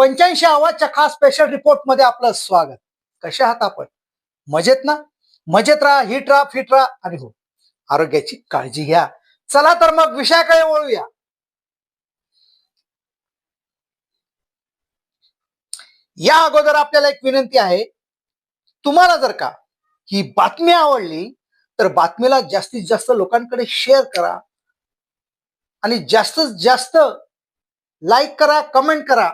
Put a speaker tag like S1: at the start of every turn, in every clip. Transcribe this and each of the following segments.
S1: पंच्याऐंशी आवाजच्या खास स्पेशल रिपोर्टमध्ये आपलं स्वागत. कशा आहात आपण? मजेत ना? मजेत राहा हिट राहा फिट राहा आणि हो आरोग्याची काळजी घ्या. चला तर मग विषयाकडे वळूया. या अगोदर आपल्याला एक विनंती आहे. तुम्हाला जर का ही बातमी आवडली तर बातमीला जास्तीत जास्त लोकांकडे शेअर करा. आणि जास्तीत जास्त लाईक करा कमेंट करा.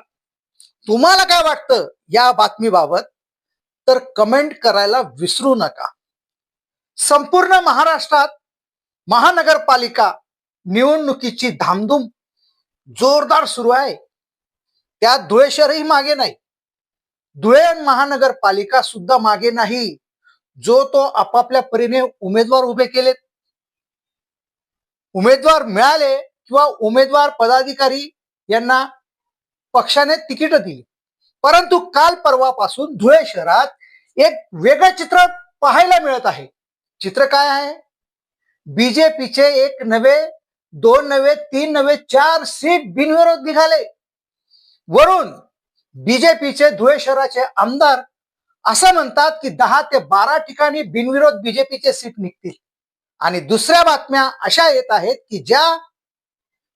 S1: तुम्हाला काय वाटतं या बातमीबाबत? तर कमेंट करायला विसरू नका. संपूर्ण महाराष्ट्रात महानगरपालिका निवडणुकीची धामधूम जोरदार सुरू आहे. त्यात धुळे शहरही मागे नाही. धुळे महानगरपालिका सुद्धा मागे नाही. जो तो आपापल्या परीने उमेदवार उभे केलेत. उमेदवार मिळाले किंवा उमेदवार पदाधिकारी यांना पक्षाने तिकीट दिली. परंतु काल परवापासून धुळे शहरात एक वेगळं चित्र पाहायला मिळत आहे. चित्र काय आहे? बीजेपीचे एक नवे दोन नवे तीन नवे चार सीट बिनविरोध निघाले. वरून बीजेपीचे धुळे शहराचे आमदार असं म्हणतात की दहा ते बारा ठिकाणी बिनविरोध बीजेपीचे सीट निघतील. आणि दुसऱ्या बातम्या अशा येत आहेत की ज्या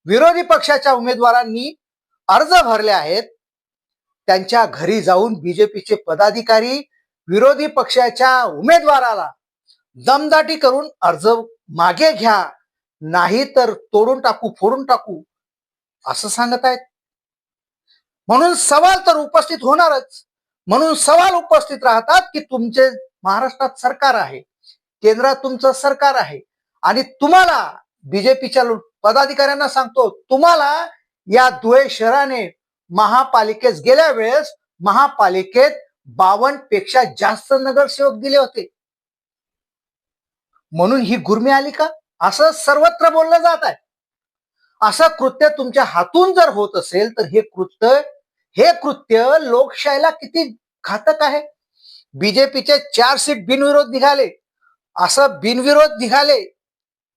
S1: विरोधी पक्षाच्या उमेदवारांनी अर्ज भरले आहेत. त्यांच्या घरी जाऊन बीजेपीचे पदाधिकारी विरोधी पक्षाच्या उमेदवाराला दमदाटी करून अर्ज मागे घ्या नाही तर तोडून टाकू फोडून टाकू असं सांगत आहेत. म्हणून सवाल तर उपस्थित होणारच. म्हणून सवाल उपस्थित राहतात की तुमचे महाराष्ट्रात सरकार आहे केंद्रात तुमचं सरकार आहे. आणि तुम्हाला बीजेपीच्या पदाधिकाऱ्यांना सांगतो तुम्हाला या धुळे शहराने महापालिकेत गेल्या वेळेस महापालिकेत बावनपेक्षा जास्त नगरसेवक दिले होते. म्हणून ही गुरमी आली का? असं सर्वत्र बोललं जात आहे. असं कृत्य तुमच्या हातून जर होत असेल तर हे कृत्य हे कृत्य लोकशाहीला किती घातक आहे? बीजेपीचे चार सीट बिनविरोध निघाले. असं बिनविरोध निघाले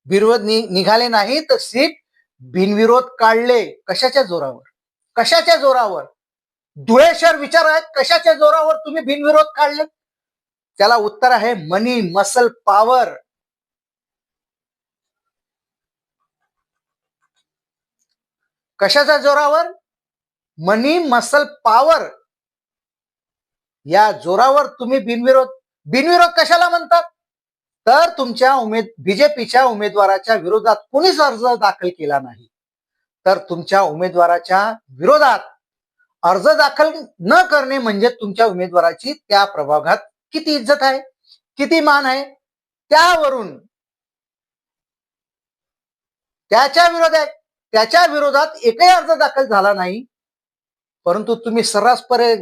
S1: विरोध नि- निघाले नाही तर सीट बिनविरोध काढले कशाच्या जोरावर? कशाच्या जोरावर? धुळे शहर विचार आहेत कशाच्या जोरावर तुम्ही बिनविरोध काढले? त्याला उत्तर आहे मनी मसल पॉवर कशाच्या जोरावर? मनी मसल पॉवर या जोरावर तुम्ही बिनविरोध बिनविरोध कशाला म्हणतात? तर तुमच्या उमेद बीजेपीच्या उमेदवाराच्या विरोधात कोणीच अर्ज दाखल केला नाही? तर तुमच्या उमेदवाराच्या विरोधात अर्ज दाखल न करणे म्हणजे तुमच्या उमेदवाराची त्या प्रभागात किती इज्जत आहे किती मान आहे? त्यावरून त्याच्या विरोधात त्याच्या विरोधात एकही अर्ज दाखल झाला नाही. परंतु तुम्ही सर्रासपणे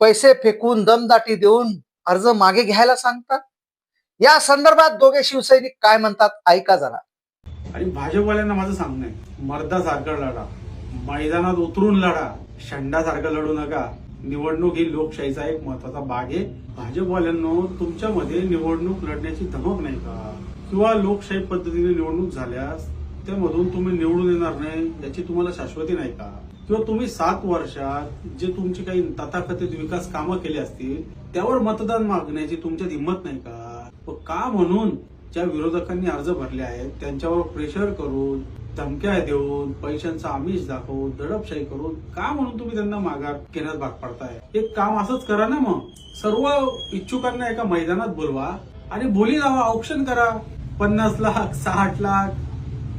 S1: पैसे फेकून दमदाटी देऊन अर्ज मागे घ्यायला सांगता? या संदर्भात दोघे शिवसैनिक काय म्हणतात ऐका जरा.
S2: आणि भाजपवाल्यांना माझं सांगणं आहे मर्दासारखं लढा मैदानात उतरून लढा शंडासारखं लढू नका. निवडणूक ही लोकशाहीचा एक महत्त्वाचा भाग आहे. भाजपवाल्यांना तुमच्यामध्ये निवडणूक लढण्याची धमक नाही का? किंवा लोकशाही पद्धतीने निवडणूक झाल्यास त्यामधून तुम्ही निवडून येणार नाही याची तुम्हाला शाश्वती नाही का? किंवा तुम्ही सात वर्षात जे तुमची काही तथाकथित विकास कामं केली असतील त्यावर मतदान मागण्याची तुमच्यात हिंमत नाही का? का म्हणून ज्या विरोधकांनी अर्ज भरले आहेत त्यांच्यावर प्रेशर करून धमक्या देऊन पैशांचा आमिष दाखवून दडपशाही करून का म्हणून तुम्ही त्यांना माघार घेण्यात भाग पडताय? एक काम असंच करा ना मग. सर्व इच्छुकांना एका मैदानात बोलवा आणि बोली लावा ऑप्शन करा. पन्नास लाख साठ लाख.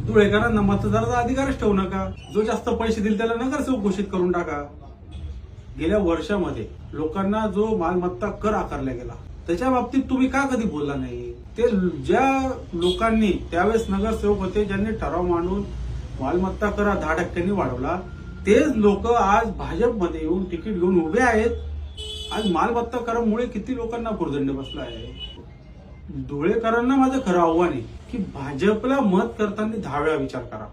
S2: धुळेकरांना मतदाराचा अधिकारच ठेवू नका. जो जास्त पैसे देईल त्याला नगरसेवक घोषित करून टाका. गेल्या वर्षामध्ये लोकांना जो मालमत्ता कर आकारला गेला त्याच्या बाबतीत तुम्ही का कधी बोलला नाही? ते ज्या लोकांनी त्यावेळेस नगरसेवक होते ज्यांनी ठराव मांडून मालमत्ता करा दहा टक्क्यांनी वाढवला तेच लोक आज भाजपमध्ये येऊन तिकीट घेऊन उभे आहेत. आज मालमत्ता करामुळे किती लोकांना भुर्दंड बसला आहे? धुळेकरांना माझं खरं आव्हान आहे की भाजपला मत करताना दहा वेळा विचार करा.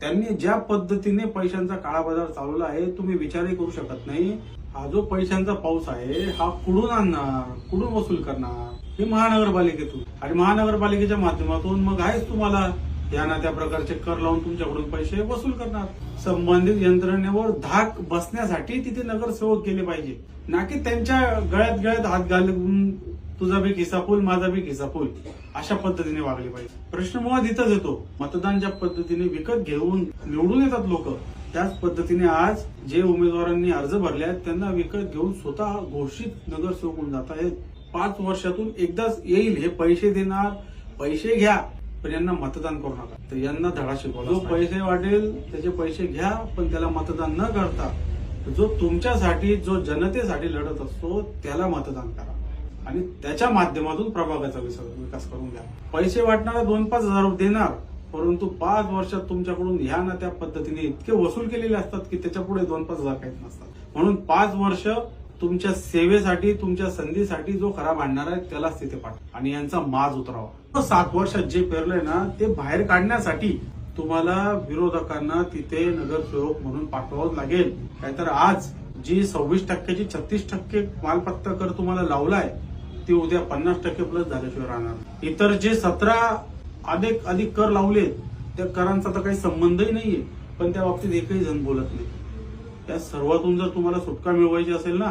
S2: त्यांनी ज्या पद्धतीने पैशांचा काळा बाजार चालवला आहे तुम्ही विचारही करू शकत नाही. हा जो पैशांचा पाऊस आहे हा कुठून आणणार? कुठून वसूल करणार? हे महानगरपालिकेतून. आणि महानगरपालिकेच्या माध्यमातून मग आहेच तुम्हाला. या ना त्या प्रकारचे कर लावून तुमच्याकडून पैसे वसूल करणार. संबंधित यंत्रणेवर धाक बसण्यासाठी तिथे नगरसेवक गेले पाहिजे. ना की त्यांच्या गळ्यात गळ्यात हात घालून तुझा बी खिसा फुल माझा बी खिसा फुल अशा पद्धतीने वागले पाहिजे. प्रश्न मुळात इथंच येतो. मतदानच्या पद्धतीने विकत घेऊन निवडून येतात लोक त्याच पद्धतीने आज जे उमेदवारांनी अर्ज भरले आहेत त्यांना विकत घेऊन स्वतः घोषित नगरसेवक होऊन जात आहेत. पाच वर्षातून एकदाच येईल हे पैसे देणार पैसे घ्या पण यांना मतदान करू नका. तर यांना धडा शिकवला जो पैसे वाटेल त्याचे पैसे घ्या पण त्याला मतदान न करता जो तुमच्यासाठी जो जनतेसाठी लढत असतो त्याला मतदान करा. आणि त्याच्या माध्यमातून प्रभागाचा विकास करून घ्या. पैसे वाटणारा दोन पाच हजार देणार परंतु पाच वर्षात तुमच्याकडून ह्या ना त्या पद्धतीने इतके वसूल केलेले असतात की त्याच्या पुढे दोन पाच हजार काहीच नसतात. म्हणून पाच वर्ष तुमच्या सेवेसाठी तुमच्या संधीसाठी जो खरा भांडणार आहे त्यालाच तिथे पाठवा आणि यांचा माज उतरावा. सात वर्षात जे पेरलंय ना ते बाहेर काढण्यासाठी तुम्हाला विरोधकांना तिथे नगरसेवक म्हणून पाठवावं लागेल. नाहीतर आज जी सव्वीस टक्क्याची छत्तीस टक्के मालपत्ता कर तुम्हाला लावलाय ती उद्या पन्नास टक्के प्लस झाल्याशिवाय राहणार इतर जे सतरा अधिक अधिक कर लावले त्या करांचा तर काही संबंधही नाहीये. पण त्या बाबतीत एकही जण बोलत नाही. त्या सर्वातून जर तुम्हाला सुटका मिळवायची असेल ना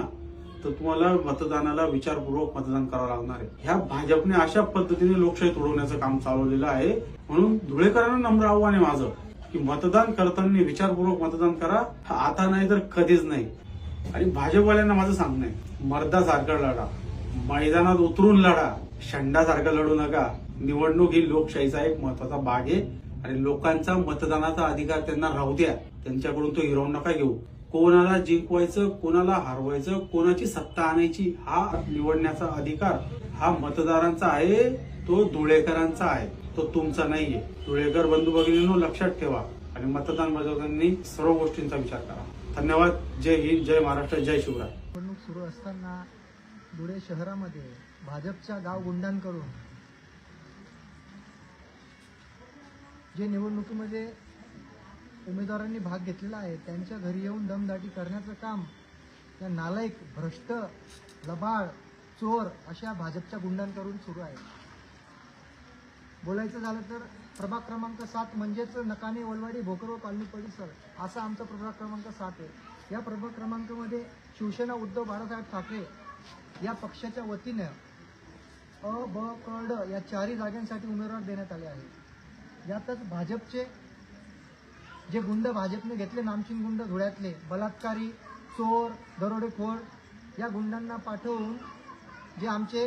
S2: तर तुम्हाला मतदानाला विचारपूर्वक मतदान करावं लागणार आहे. ह्या भाजपने अशा पद्धतीने लोकशाही तोडवण्याचं काम चालवलेलं आहे. म्हणून धुळेकरांना नम्र आव्हान आहे माझं की मतदान करताना विचारपूर्वक मतदान करा. हा आता नाही तर कधीच नाही. आणि भाजपवाल्यांना माझं सांगणं आहे मर्दासारखं लढा मैदानात उतरून लढा शंडासारखं लढू नका. निवडणूक ही लोकशाहीचा एक महत्त्वाचा भाग आहे. आणि लोकांचा मतदानाचा अधिकार त्यांना राहू द्या. त्यांच्याकडून तो हिरवून नका घेऊ. कोणाला जिंकवायचं कोणाला हरवायचं कोणाची सत्ता आणायची हा निवडण्याचा अधिकार हा मतदारांचा आहे. तो धुळेकरांचा आहे. तो तुमचा नाहीये. धुळेकर बंधू भगिनीनो लक्षात ठेवा. आणि मतदान बजावताना सर्व गोष्टींचा विचार करा. धन्यवाद. जय हिंद जय महाराष्ट्र जय शिवराय.
S3: निवडणूक सुरू असताना धुळे शहरामध्ये भाजपच्या गाव गुंडांकडून जे निवडणुकीमध्ये उमेदवारांनी भाग घेतलेला आहे त्यांच्या घरी येऊन दमदाटी करण्याचं काम या नालायक भ्रष्ट लबाळ चोर अशा भाजपच्या गुंडांकडून सुरू आहे. बोलायचं झालं तर प्रभाग क्रमांक सात म्हणजेच नकाने वलवाडी भोकर व कॉलनी परिसर असा आमचा प्रभाग क्रमांक सात आहे. या प्रभाग क्रमांकामध्ये शिवसेना उद्धव बाळासाहेब ठाकरे या पक्षाच्या वतीनं अ ब क ड या चारही जागांसाठी उमेदवार देण्यात आले आहेत. यातच भाजपचे जे गुंड भाजपने घेतले नामचिन गुंड धुळ्यातले बलात्कारी चोर दरोडेखोर या गुंडांना पाठवून जे आमचे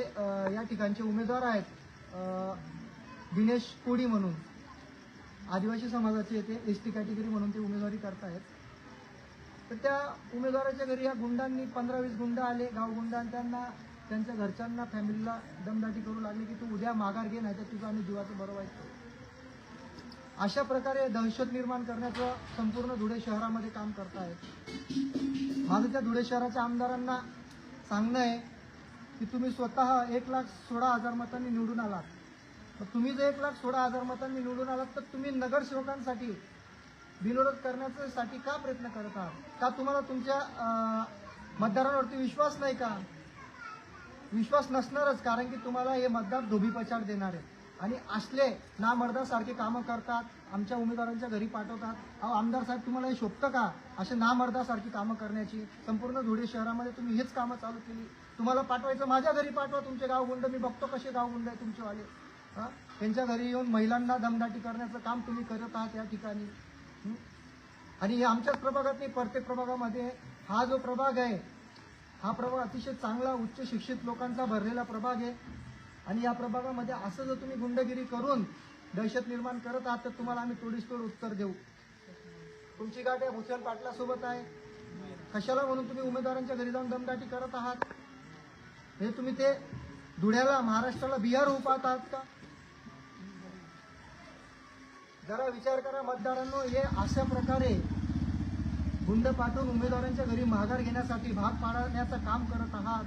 S3: या ठिकाणचे उमेदवार आहेत दिनेश कोडी म्हणून आदिवासी समाजाचे येते एस टी कॅटेगरी म्हणून ते उमेदवारी करतायत. तर त्या उमेदवाराच्या घरी या गुंडांनी पंधरा वीस गुंड आले गाव गुंड आणि त्यांना त्यांच्या घरच्यांना फॅमिलीला दमदाटी करू लागली की तू उद्या माघार घे नाही तर तुझं आम्ही जीवाचं बरोबर वाईट अशा प्रकारे दहशत निर्माण करण्याचं संपूर्ण धुळे शहरामध्ये काम करतायत माझं त्या धुळे शहराच्या आमदारांना सांगणं आहे की तुम्ही स्वतः एक लाख सोळा हजार मतांनी निवडून आलात. तर तुम्ही जर एक लाख सोळा हजार मतांनी निवडून आलात तर तुम्ही नगरसेवकांसाठी बिनविरोध करण्यासाठी का प्रयत्न करत आहात? का तुम्हाला तुमच्या मतदारांवरती विश्वास नाही का? विश्वास नसणारच कारण की तुम्हाला हे मतदार धोबीपछाड देणार. आहे आणि असले ना मर्दासारखे कामं करतात आमच्या उमेदवारांच्या घरी पाठवतात. अहो आमदार साहेब तुम्हाला हे शोभतं का? असे ना मर्दासारखी कामं करण्याची संपूर्ण धुळे शहरामध्ये तुम्ही हेच कामं चालू केली. तुम्हाला पाठवायचं माझ्या घरी पाठवा तुमचे गावगुंड मी बघतो कसे गावगुंड आहे तुमचेवाले. हा? त्यांच्या घरी येऊन महिलांना दमदाटी करण्याचं काम तुम्ही करत आहात या ठिकाणी. आणि हे आमच्याच प्रभागात नाही प्रत्येक प्रभागामध्ये हा जो प्रभाग आहे हा प्रभाग अतिशय चांगला उच्च शिक्षित लोकांचा भरलेला प्रभाग आहे. आणि या प्रभागामध्ये असं जर तुम्ही गुंडगिरी करून दहशत निर्माण करत आहात तर तुम्हाला आम्ही तोडीसतोड उत्तर देऊ. तुमची गाठ या भूषण पाटलासोबत आहे. कशाला म्हणून तुम्ही उमेदवारांच्या घरी जाऊन दमदाटी करत आहात? हे तुम्ही ते धुळ्याला महाराष्ट्राला बिहार होऊ पाहत आहात का? जरा विचार करा मतदारांनो हे अशा प्रकारे गुंड पाठवून उमेदवारांच्या घरी माघार घेण्यासाठी भाग पाडण्याचं काम करत आहात.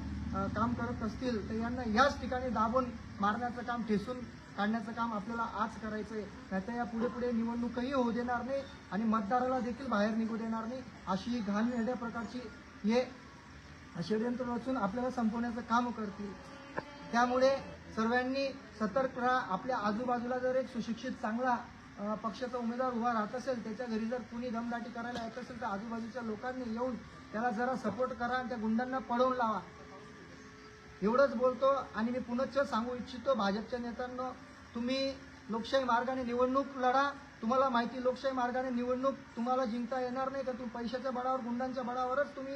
S3: काम करत असतील तर यांना याच ठिकाणी दाबून मारण्याचं काम ठेसून काढण्याचं काम आपल्याला आज करायचं आहे नाहीतर या पुढे पुढे निवडणूकही होऊ देणार नाही आणि मतदाराला देखील बाहेर निघू देणार नाही. अशी घाण वेगळ्या प्रकारची हे षडयंत्र रचून आपल्याला संपवण्याचं काम करतील. त्यामुळे सर्वांनी सतर्क राहा. आपल्या आजूबाजूला जर एक सुशिक्षित चांगला पक्षाचा उमेदवार उभा राहत असेल त्याच्या घरी जर कुणी दमदाटी करायला येत असेल तर आजूबाजूच्या लोकांनी येऊन त्याला जरा सपोर्ट करा आणि त्या गुंडांना पळवून लावा. एवढंच बोलतो आणि मी पुनश्च सांगू इच्छितो भाजपच्या नेत्यांना तुम्ही लोकशाही मार्गाने निवडणूक लढा. तुम्हाला माहिती लोकशाही मार्गाने निवडणूक तुम्हाला जिंकता येणार नाही तर तुम्ही पैशाच्या बळावर गुंडांच्या बळावरच तुम्ही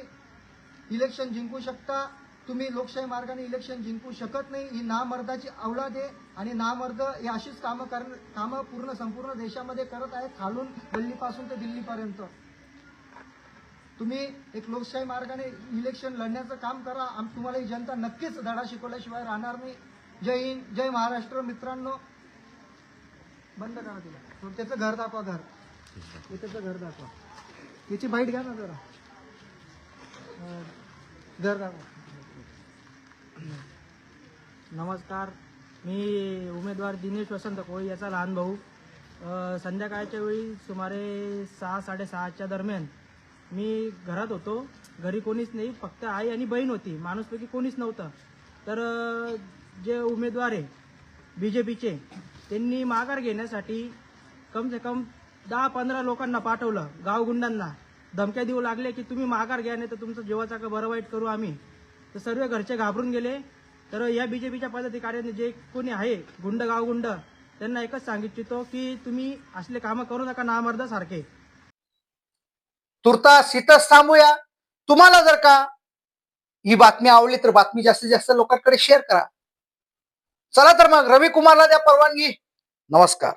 S3: इलेक्शन जिंकू शकता. तुम्ही लोकशाही मार्गाने इलेक्शन जिंकू शकत नाही. ही नामर्दाची अवलाद आहे आणि नामर्द हे अशीच कामं कर कामं पूर्ण संपूर्ण देशामध्ये करत आहेत खालून गल्लीपासून ते दिल्लीपर्यंत. तुम्ही एक लोकशाही मार्गाने इलेक्शन लढण्याचं काम करा. आम तुम्हाला ही जनता नक्कीच धडा शिकवल्याशिवाय राहणार नाही. जय हिंद जय महाराष्ट्र. मित्रांनो बंद करा तिला. त्याचं घर दाखवा घर. त्याचं घर दाखवा. याची बाईट घ्या ना जरा. घर दाखवा.
S4: नमस्कार. मी उमेदवार दिनेश वसंत कोळी याचा लहान भाऊ. संध्याकाळच्या वेळी सुमारे सहा साडेसहाच्या दरम्यान मी घरात होतो. घरी कोणीच नाही फक्त आई आणि बहीण होती. माणूसपैकी कोणीच नव्हतं. तर जे उमेदवार आहे बी जे पीचे त्यांनी माघार घेण्यासाठी कम से कम दहा पंधरा लोकांना पाठवलं गावगुंडांना धमक्या देऊ लागले की तुम्ही माघार घ्या नाही तर तुमचं जीवाचा का बरं वाईट करू आम्ही. तर सर्व घरचे घाबरून गेले. तर या बी जे पीच्या पदाधिकाऱ्यांनी जे कोणी आहे गुंड गावगुंड त्यांना एकच सांगितलं की तुम्ही असले कामं करू नका नामर्दासारखे.
S1: तुर्तास इथंच थांबूया. तुम्हाला जर का ही बातमी आवडली तर बातमी जास्तीत जास्त लोकांकडे शेअर करा. चला तर मग रवी कुमारला द्या परवानगी. नमस्कार.